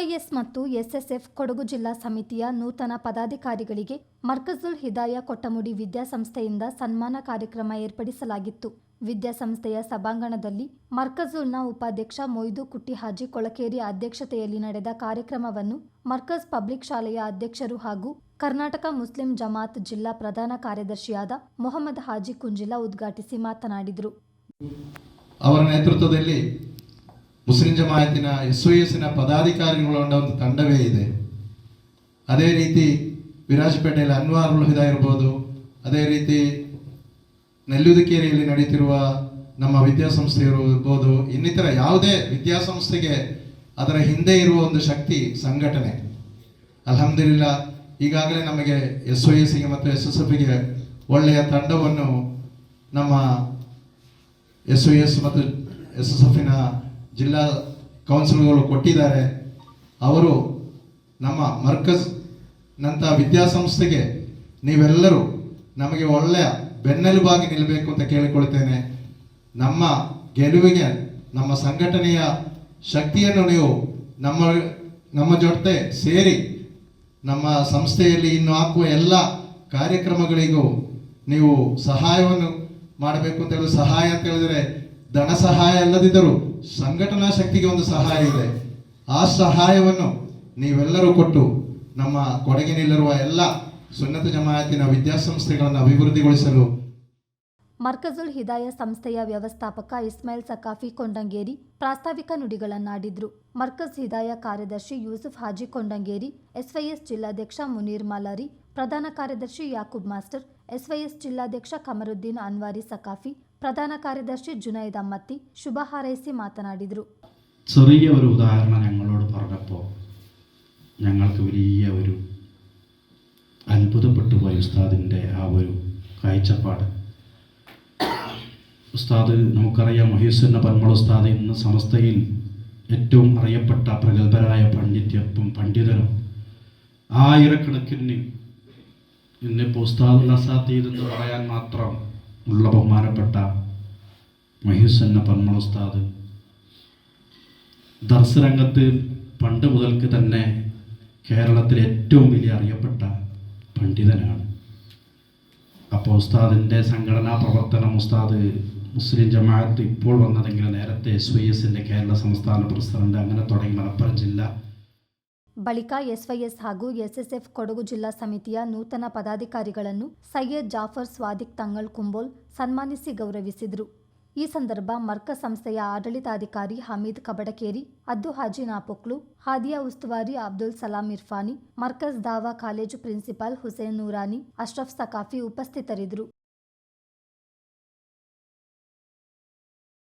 SYS ಮತ್ತು SSF Kodagu ಜಿಲ್ಲಾ ಸಮಿತಿಯ ನೂತನ ಪದಾಧಿಕಾರಿಗಳಿಗೆ ಮರ್ಕಜುಲ್ ಹಿದಾಯ ಕೊಟ್ಟಮುಡಿ ವಿದ್ಯಾಸಂಸ್ಥೆಯಿಂದ ಸನ್ಮಾನ ಕಾರ್ಯಕ್ರಮ ಏರ್ಪಡಿಸಲಾಗಿತ್ತು. ವಿದ್ಯಾಸಂಸ್ಥೆಯ ಸಭಾಂಗಣದಲ್ಲಿ ಮರ್ಕಜುಲ್ನ ಉಪಾಧ್ಯಕ್ಷ ಮೊಯ್ದು ಕುಟ್ಟಿಹಾಜಿ ಕೊಳಕೇರಿ ಅಧ್ಯಕ್ಷತೆಯಲ್ಲಿ ನಡೆದ ಕಾರ್ಯಕ್ರಮವನ್ನು ಮರ್ಕಜ್ ಪಬ್ಲಿಕ್ ಶಾಲೆಯ ಅಧ್ಯಕ್ಷರು ಹಾಗೂ ಕರ್ನಾಟಕ ಮುಸ್ಲಿಂ ಜಮಾತ್ ಜಿಲ್ಲಾ ಪ್ರಧಾನ ಕಾರ್ಯದರ್ಶಿಯಾದ ಮೊಹಮ್ಮದ್ ಹಾಜಿ ಕುಂಜಿಲಾ ಉದ್ಘಾಟಿಸಿ ಮಾತನಾಡಿದರು. ಅವರ ನೇತೃತ್ವದಲ್ಲಿ ಮುಸ್ಲಿಂ ಜಮಾಯತಿನ ಎಸ್ ಒ ಎಸ್ಸಿನ ಪದಾಧಿಕಾರಿಗಳೊಂಡ ಒಂದು ತಂಡವೇ ಇದೆ. ಅದೇ ರೀತಿ ವಿರಾಜಪೇಟೆಯಲ್ಲಿ ಅನ್ವಾರುಲ್ ಹಿದ ಇರ್ಬೋದು. ಅದೇ ರೀತಿ ನೆಲ್ಲುದಕೇರಿಯಲ್ಲಿ ನಡೀತಿರುವ ನಮ್ಮ ವಿದ್ಯಾಸಂಸ್ಥೆ ಇರ್ಬೋದು. ಇನ್ನಿತರ ಯಾವುದೇ ವಿದ್ಯಾಸಂಸ್ಥೆಗೆ ಅದರ ಹಿಂದೆ ಇರುವ ಒಂದು ಶಕ್ತಿ ಸಂಘಟನೆ. ಅಲ್ಹಮ್ದಿಲ್ಲ ಈಗಾಗಲೇ ನಮಗೆ ಎಸ್ ಒ ಎಸ್ಸಿಗೆ ಮತ್ತು ಎಸ್ ಎಸ್ ಎಫ್ಗೆ ಒಳ್ಳೆಯ ತಂಡವನ್ನು ನಮ್ಮ ಎಸ್ ಒ ಎಸ್ ಮತ್ತು ಎಸ್ ಎಸ್ ಎಫಿನ ಜಿಲ್ಲಾ ಕೌನ್ಸಿಲ್ಗಳು ಕೊಟ್ಟಿದ್ದಾರೆ. ಅವರು ನಮ್ಮ ಮರ್ಕಸ್ ನಂಥ ವಿದ್ಯಾಸಂಸ್ಥೆಗೆ ನೀವೆಲ್ಲರೂ ನಮಗೆ ಒಳ್ಳೆಯ ಬೆನ್ನೆಲುಬಾಗಿ ನಿಲ್ಲಬೇಕು ಅಂತ ಕೇಳಿಕೊಳ್ತೇನೆ ನಮ್ಮ ಗೆಲುವಿಗೆ, ನಮ್ಮ ಸಂಘಟನೆಯ ಶಕ್ತಿಯನ್ನು ನೀವು ನಮ್ಮ ನಮ್ಮ ಜೊತೆ ಸೇರಿ ನಮ್ಮ ಸಂಸ್ಥೆಯಲ್ಲಿ ಇನ್ನು ಹಾಕುವ ಎಲ್ಲ ಕಾರ್ಯಕ್ರಮಗಳಿಗೂ ನೀವು ಸಹಾಯವನ್ನು ಮಾಡಬೇಕು ಅಂತ ಹೇಳಿದ್ರೆ ಸಹಾಯ ಅಂತ ಹೇಳಿದರೆ ಧನ ಸಹಾಯ ಅಲ್ಲದಿದ್ದರೂ ಸಂಘಟನಾ ಶಕ್ತಿಗೆ ಒಂದು ಸಹಾಯ ಇದೆ. ಆ ಸಹಾಯವನ್ನು ನೀವೆಲ್ಲರೂ ಕೊಟ್ಟು ನಮ್ಮ ಕೊಡಗಿನಲ್ಲಿರುವ ಎಲ್ಲ ಸುನ್ನತ ಜಮಾಯತಿನ ವಿದ್ಯಾಸಂಸ್ಥೆಗಳನ್ನು ಅಭಿವೃದ್ಧಿಗೊಳಿಸಲು ಮರ್ಕಜುಲ್ ಹಿದಾಯ ಸಂಸ್ಥೆಯ ವ್ಯವಸ್ಥಾಪಕ ಇಸ್ಮಾಯಿಲ್ ಸಕಾಫಿ ಕೊಂಡಂಗೇರಿ ಪ್ರಾಸ್ತಾವಿಕ ನುಡಿಗಳನ್ನಾಡಿದ್ರು. ಮರ್ಕಜ್ ಹಿದಾಯ ಕಾರ್ಯದರ್ಶಿ ಯೂಸುಫ್ ಹಾಜಿ ಕೊಂಡಂಗೇರಿ, ಎಸ್ವೈಎಸ್ ಜಿಲ್ಲಾಧ್ಯಕ್ಷ ಮುನೀರ್ ಮಾಲಾರಿ ಪ್ರಧಾನ ಕಾರ್ಯದರ್ಶಿ ಯಾಕೂಬ್ ಮಾಸ್ಟರ್ എസ്വൈഎസ് ಜಿಲ್ಲಾಧ್ಯಕ್ಷ ಕಮರುದ್ದೀನ್ ಅನ್ವಾರಿ ಸಕಾಫಿ ಪ್ರಧಾನ ಕಾರ್ಯದರ್ಶಿ ಜುನೈದ್ ಅಮ್ಮತ್ತಿ ಶುಭ ಹಾರೈಸಿ ಮಾತನಾಡಿದರು. ചെറിയ ഒരു ഉദാഹരണം ഞങ്ങളോട് പറഞ്ഞപ്പോൾ ഞങ്ങൾക്ക് വലിയ ഒരു അത്ഭുതപ്പെട്ടു പോയ ഉസ്താദിന്റെ ആ ഒരു കാഴ്ചപ്പാട്. ഉസ്താദ് നമുക്കറിയാം മഹീസുന്ന പന്മൾ ഉസ്താദ് ഇന്ന് സമസ്തയിൽ ഏറ്റവും അറിയപ്പെട്ട പ്രഗത്ഭരായ പണ്ഡിത്യം പണ്ഡിതനും ആയിരക്കണക്കിന് ഇന്നിപ്പോൾ ഉസ്താദുൽ അസാത്തീദ് എന്ന് പറയാൻ മാത്രം ഉള്ള ബഹുമാനപ്പെട്ട മഹ്യുസന്ന പന്മള ഉസ്താദ്. ദർസ് രംഗത്ത് പണ്ട് മുതൽക്ക് തന്നെ കേരളത്തിലെ ഏറ്റവും വലിയ അറിയപ്പെട്ട പണ്ഡിതനാണ്. അപ്പോൾ ഉസ്താദിന്റെ സംഘടനാ പ്രവർത്തനം ഉസ്താദ് മുസ്ലിം ജമാഅത്ത് ഇപ്പോൾ വന്നതെങ്കിൽ നേരത്തെ എസ് വൈ എസിന്റെ കേരള സംസ്ഥാന പ്രസിഡന്റ് അങ്ങനെ തുടങ്ങി മലപ്പുറം ജില്ല ಬಳಿಕ ಎಸ್ವೈಎಸ್ ಹಾಗೂ ಎಸ್ಎಸ್ಎಫ್ ಕೊಡಗು ಜಿಲ್ಲಾ ಸಮಿತಿಯ ನೂತನ ಪದಾಧಿಕಾರಿಗಳನ್ನು ಸೈಯದ್ ಜಾಫರ್ ಸ್ವಾದಿಕ್ ತಂಗಳ್ ಕುಂಬೋಲ್ ಸನ್ಮಾನಿಸಿ ಗೌರವಿಸಿದರು. ಈ ಸಂದರ್ಭ ಮರ್ಕ ಸಂಸ್ಥೆಯ ಆಡಳಿತಾಧಿಕಾರಿ ಹಮೀದ್ ಕಬಡಕೇರಿ, ಅದ್ದು ಹಾಜಿ ನಾಪೊಕ್ಲು, ಹಾದಿಯಾ ಉಸ್ತುವಾರಿ ಅಬ್ದುಲ್ ಸಲಾಂ ಇರ್ಫಾನಿ, ಮರ್ಕಜ್ ದಾವಾ ಕಾಲೇಜು ಪ್ರಿನ್ಸಿಪಾಲ್ ಹುಸೇನ್ ನೂರಾನಿ, ಅಶ್ರಫ್ ಸಕಾಫಿ ಉಪಸ್ಥಿತರಿದ್ದರು.